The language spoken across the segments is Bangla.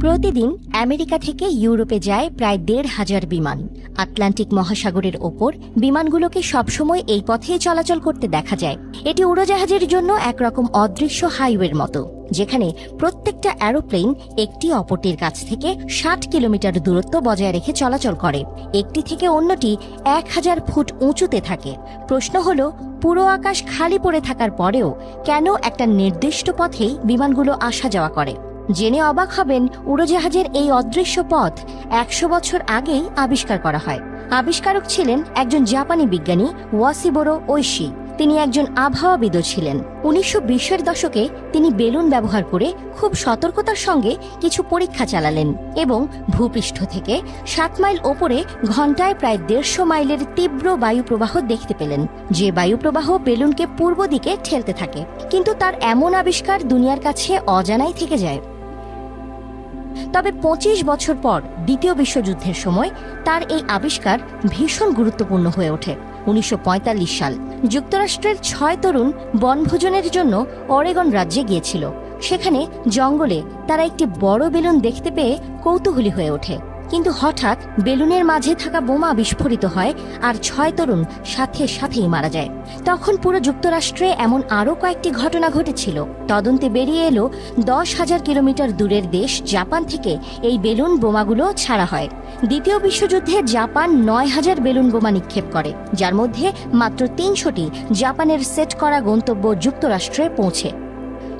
প্রতিদিন আমেরিকা থেকে ইউরোপে যায় প্রায় দেড় হাজার বিমান। আটলান্টিক মহাসাগরের ওপর বিমানগুলোকে সবসময় এই পথে চলাচল করতে দেখা যায়। এটি উড়োজাহাজের জন্য একরকম অদৃশ্য হাইওয়ের মতো, যেখানে প্রত্যেকটা অ্যারোপ্লেন একটি অপরটির কাছ থেকে ষাট কিলোমিটার দূরত্ব বজায় রেখে চলাচল করে। একটি থেকে অন্যটি এক হাজার ফুট উঁচুতে থাকে। প্রশ্ন হলো, পুরো আকাশ খালি পড়ে থাকার পরেও কেন একটা নির্দিষ্ট পথেই বিমানগুলো আসা যাওয়া করে? জেনে অবাক হবেন উড়োজাহাজের এই অদৃশ্য পথ একশো বছর আগেই আবিষ্কার করা হয়। আবিষ্কারক ছিলেন একজন জাপানি বিজ্ঞানী ওয়াসিবোরো ঐশি তিনি একজন আবহাওয়াবিদও ছিলেন। উনিশশো বিশের দশকে তিনি বেলুন ব্যবহার করে খুব সতর্কতার সঙ্গে কিছু পরীক্ষা চালালেন এবং ভূপৃষ্ঠ থেকে সাত মাইল ওপরে ঘন্টায় প্রায় দেড়শো মাইলের তীব্র বায়ুপ্রবাহ দেখতে পেলেন। যে বায়ুপ্রবাহ বেলুনকে পূর্ব দিকে ঠেলতে থাকে। কিন্তু তার এমন আবিষ্কার দুনিয়ার কাছে অজানাই থেকে যায়। তবে পঁচিশ বছর পর দ্বিতীয় বিশ্বযুদ্ধের সময় তার এই আবিষ্কার ভীষণ গুরুত্বপূর্ণ হয়ে ওঠে। উনিশশো পঁয়তাল্লিশ সাল যুক্তরাষ্ট্রের ছয় তরুণ বনভোজনের জন্য অরেগন রাজ্যে গিয়েছিল। সেখানে জঙ্গলে তারা একটি বড় বেলুন দেখতে পেয়ে কৌতূহলী হয়ে ওঠে। কিন্তু হঠাৎ বেলুনের মাঝে থাকা বোমা বিস্ফোরিত হয় আর ছয় তরুণ সাথে সাথেই মারা যায়। তখন পুরো যুক্তরাষ্ট্রে এমন আরও কয়েকটি ঘটনা ঘটেছিল। তদন্তে বেরিয়ে এলো দশ হাজার কিলোমিটার দূরের দেশ জাপান থেকে এই বেলুন বোমাগুলো ছাড়া হয়। দ্বিতীয় বিশ্বযুদ্ধে জাপান নয় হাজার বেলুন বোমা নিক্ষেপ করে, যার মধ্যে মাত্র তিনশোটি জাপানের সেট করা গন্তব্য যুক্তরাষ্ট্রে পৌঁছে।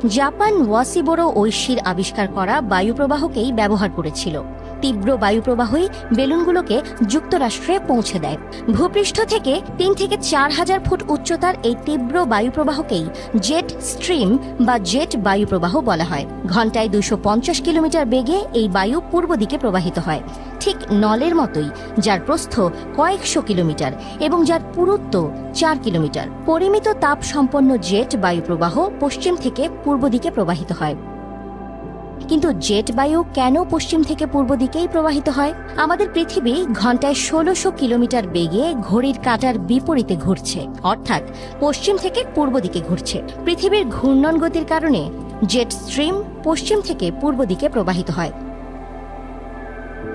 জাপান ওয়াসিবোরো ঐশীর আবিষ্কার করা বায়ুপ্রবাহকেই ব্যবহার করেছিল। তীব্র বায়ুপ্রবাহই বেলুনগুলোকে যুক্তরাষ্ট্রে পৌঁছে দেয়। ভূপৃষ্ঠ থেকে তিন থেকে চার হাজার ফুট উচ্চতার এই তীব্র বায়ুপ্রবাহকেই জেট স্ট্রিম বা জেট বায়ুপ্রবাহ বলা হয়। ঘন্টায় দুশো পঞ্চাশ কিলোমিটার বেগে এই বায়ু পূর্ব দিকে প্রবাহিত হয়। ঠিক নলের মতোই, যার প্রস্থ কয়েকশো কিলোমিটার এবং যার পুরুত্ব চার কিলোমিটার। পরিমিত তাপ সম্পন্ন জেট বায়ুপ্রবাহ পশ্চিম থেকে পূর্ব দিকে প্রবাহিত হয়। কিন্তু জেট বায়ু কেন পশ্চিম থেকে পূর্ব দিকেই প্রবাহিত হয়? আমাদের পৃথিবী ঘন্টায় ষোলোশো কিলোমিটার বেগে ঘড়ির কাঁটার বিপরীতে ঘুরছে, অর্থাৎ পশ্চিম থেকে পূর্ব দিকে ঘুরছে। পৃথিবীর ঘূর্ণন গতির কারণে জেট স্ট্রিম পশ্চিম থেকে পূর্ব দিকে প্রবাহিত হয়।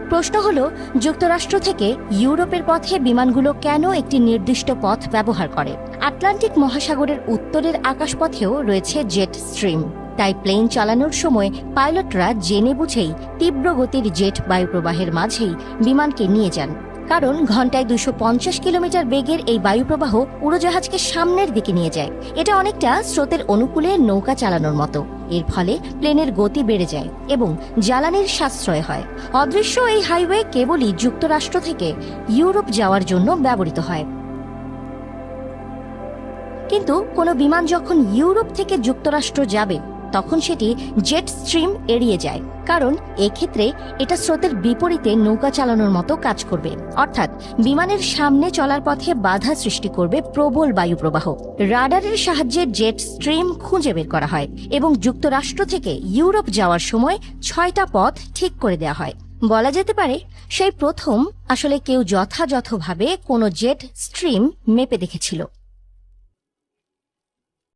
প্রশ্ন হল, যুক্তরাষ্ট্র থেকে ইউরোপের পথে বিমানগুলো কেন একটি নির্দিষ্ট পথ ব্যবহার করে? আটলান্টিক মহাসাগরের উত্তরের আকাশপথেও রয়েছে জেট স্ট্রিম। তাই প্লেন চালানোর সময় পাইলটরা জেনে বুঝেই তীব্র গতির জেট বায়ুপ্রবাহের মাঝেই বিমানকে নিয়ে যান। কারণ ঘন্টায় দুশো পঞ্চাশ কিলোমিটার বেগের এই বায়ুপ্রবাহ উড়োজাহাজকে সামনের দিকে নিয়ে যায়। এটা অনেকটা স্রোতের অনুকূলে নৌকা চালানোর মতো। এর ফলে প্লেনের গতি বেড়ে যায় এবং জ্বালানির সাশ্রয় হয়। অদৃশ্য এই হাইওয়ে কেবলই যুক্তরাষ্ট্র থেকে ইউরোপ যাওয়ার জন্য ব্যবহৃত হয়। কিন্তু কোনো বিমান যখন ইউরোপ থেকে যুক্তরাষ্ট্র যাবে তখন সেটি জেট স্ট্রিম এড়িয়ে যায়, কারণ এক্ষেত্রে এটা স্রোতের বিপরীতে নৌকা চালানোর মতো কাজ করবে। অর্থাৎ বিমানের সামনে চলার পথে বাধা সৃষ্টি করবে প্রবল বায়ুপ্রবাহ। রাডারের সাহায্যে জেট স্ট্রিম খুঁজে বের করা হয় এবং যুক্তরাষ্ট্র থেকে ইউরোপ যাওয়ার সময় ছয়টা পথ ঠিক করে দেওয়া হয়। বলা যেতে পারে, সেই প্রথম আসলে কেউ যথাযথভাবে কোনো জেট স্ট্রিম মেপে দেখেছিল।